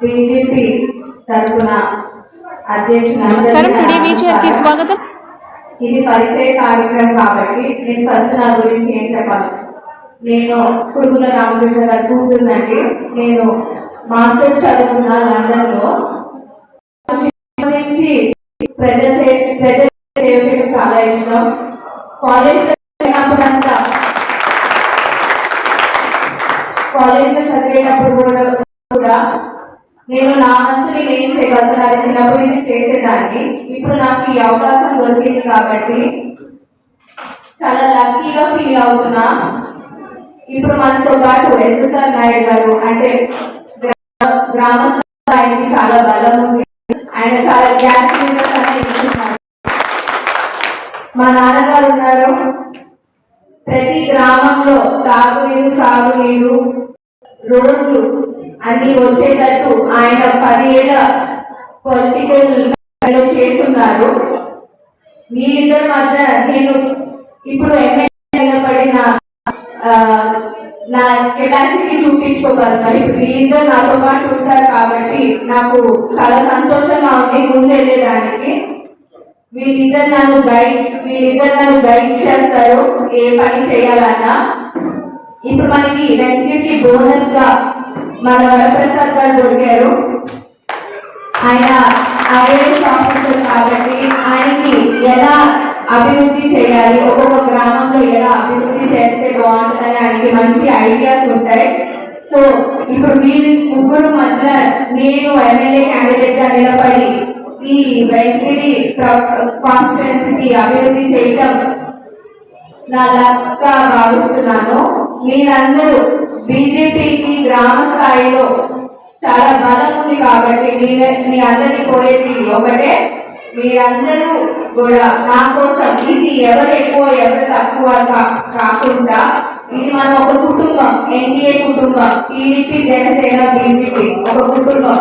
BJP తరఫున నమస్కారం. Today వీచర్కి స్వాగతం. ఇది పరిచయ కార్యక్రమం కాబట్టి నేను ఫస్ట్ నా గురించి ఏం చెప్పాలి? నేను కురుగుల రామకృష్ణ గారు కూతురునండి. నేను మాస్టర్స్ చదువుకున్న లండన్లో నుంచి ప్రజల సేవ చేయడం చాలా ఇష్టం. కాలేజ్ చదివినప్పుడంతా కాలేజ్లో చదివేటప్పుడు కూడా నేను నా వంతు నేను ఏం చేయగలుగుతాను అది చిన్నప్పటి నుంచి చేసేదాన్ని. ఇప్పుడు నాకు ఈ అవకాశం దొరికింది కాబట్టి చాలా లక్కీగా ఫీల్ అవుతున్నా. ఇప్పుడు మనతో పాటు ఎస్ఎస్ఆర్ నాయుడు గారు అంటే గ్రామ స్థాయికి చాలా బలం ఉంది. ఆయన చాలా గ్యాస్ అనేది మా నాన్నగారు ఉన్నారు. ప్రతి గ్రామంలో తాగునీరు సాగునీరు రోడ్లు అన్ని వచ్చేటట్టు ఆయన పదిహేళ్ళ పొలిటికల్ చేస్తున్నారు. మీరిద్దరి మధ్య నేను ఇప్పుడు ఎమ్మెల్యే పడిన నా కెపాసిటీ చూపించుకోగలుగుతాను. ఇప్పుడు వీళ్ళిద్దరు నాతో పాటు ఉంటారు కాబట్టి నాకు చాలా సంతోషంగా ఉంది ముందు వెళ్ళేదానికి వీళ్ళిద్దరు నన్ను గైడ్ వీళ్ళిద్దరు నన్ను గైడ్ చేస్తారు ఏ పని చేయాలన్నా. ఇప్పుడు మనకి రెండింటికి బోనస్గా మన వరప్రసాద్ గారు దొరికారు. ఆయన ఐఏఎస్ ఆఫీసర్ కాబట్టి ఆయనకి ఎలా అభివృద్ధి చేయాలి ఒక్కొక్క గ్రామంలో ఎలా అభివృద్ధి చేస్తే బాగుంటుందని ఆయనకి మంచి ఐడియాస్ ఉంటాయి. సో ఇప్పుడు వీరి ముగ్గురు మధ్య నేను ఎమ్మెల్యే క్యాండిడేట్గా నిలబడి ఈ వెంకటి కాన్స్టిట్యున్సీకి అభివృద్ధి చేయటం నా లక్గా భావిస్తున్నాను. మీరందరూ బీజేపీకి గ్రామ స్థాయిలో చాలా బలం ఉంది కాబట్టి మీ మీ అందరినీ కోరేది ఒకటే మీరందరూ కూడా నా కోసం ఇది ఎవరు ఎక్కువ ఎవరు తక్కువ కాకుండా ఇది మన ఒక కుటుంబం ఎన్డీఏ కుటుంబం టీడీపీ జనసేన బీజేపీ ఒక కుటుంబం.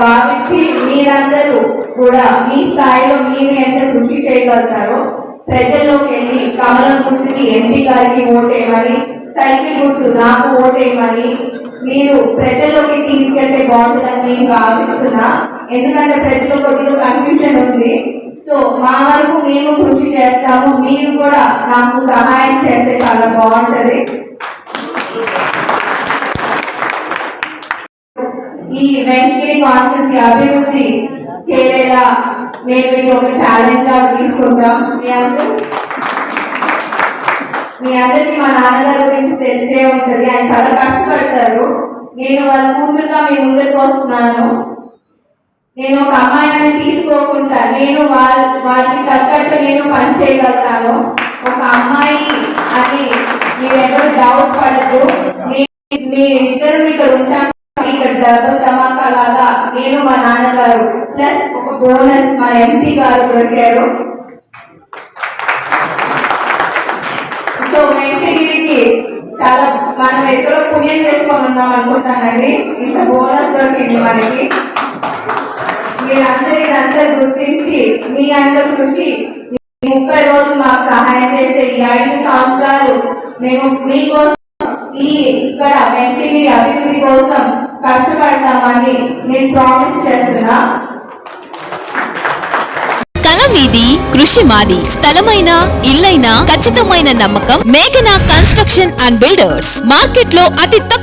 భావించి మీరందరూ కూడా మీ స్థాయిలో మీరు ఎంత కృషి చేయగలుగుతారో ప్రజల్లోకి వెళ్ళి కమలం గుర్తుకి ఎంపీ గారికి ఓటేయమని సైకిల్ గుర్తు నాకు ఓటేయమని మీరు ప్రజల్లోకి తీసుకెళ్తే బాగుంటుందని నేను భావిస్తున్నా. ఎందుకంటే ప్రజలు కొద్దిగా కన్ఫ్యూజన్ ఉంది. సో మా వరకు మేము కృషి చేస్తాము. మీరు కూడా నాకు సహాయం చేస్తే చాలా బాగుంటుంది. ఈ వెంకటే కాన్స్టెన్సీ అభివృద్ధి ఇలా మేము ఇది ఒక ఛాలెంజ్గా తీసుకుంటాం. మీ అందరూ మీ అందరికి మా నాన్నగారి గురించి తెలిసే ఉంటుంది. ఆయన చాలా కష్టపడతారు. నేను వాళ్ళ కూతురుగా మీ ముందరికి వస్తున్నాను. నేను ఒక అమ్మాయిని తీసుకోకుండా నేను వాళ్ళ వాళ్ళకి తగ్గట్టు నేను పని చేయగలుగుతాను. ఒక అమ్మాయి అని మీరెవరు డౌట్ పడదు నేను ఇద్దరు ఇక్కడ ఉంటాను ఇక్కడ డబ్బు తమాకా లాగా నేను మా నాన్నగారు ప్లస్ ఒక బోనస్ మా ఎంపీ గారు దొరికారు. సో వెంకటగిరికి చాలా మనం ఎక్కడో పుణ్యం చేసుకొని ఉన్నాం అనుకుంటానండి. ఇంత బోనస్ దొరికింది మనకి. మీరందరూ ఇదంతా గుర్తించి మీ అందరి కృషి ముప్పై రోజులు మాకు సహాయం చేసే ఈ ఐదు సంవత్సరాలు మేము మీకోసం ఈ ఇక్కడ వెంకటగిరి అభివృద్ధి కోసం కష్టపడతామని నేను ప్రామిస్ చేస్తున్నా. మీది కృషి మాది. స్థలమైన ఇల్లైనా ఖచ్చితమైన నమ్మకం మేఘనా కన్స్ట్రక్షన్ అండ్ బిల్డర్స్. మార్కెట్లో అతి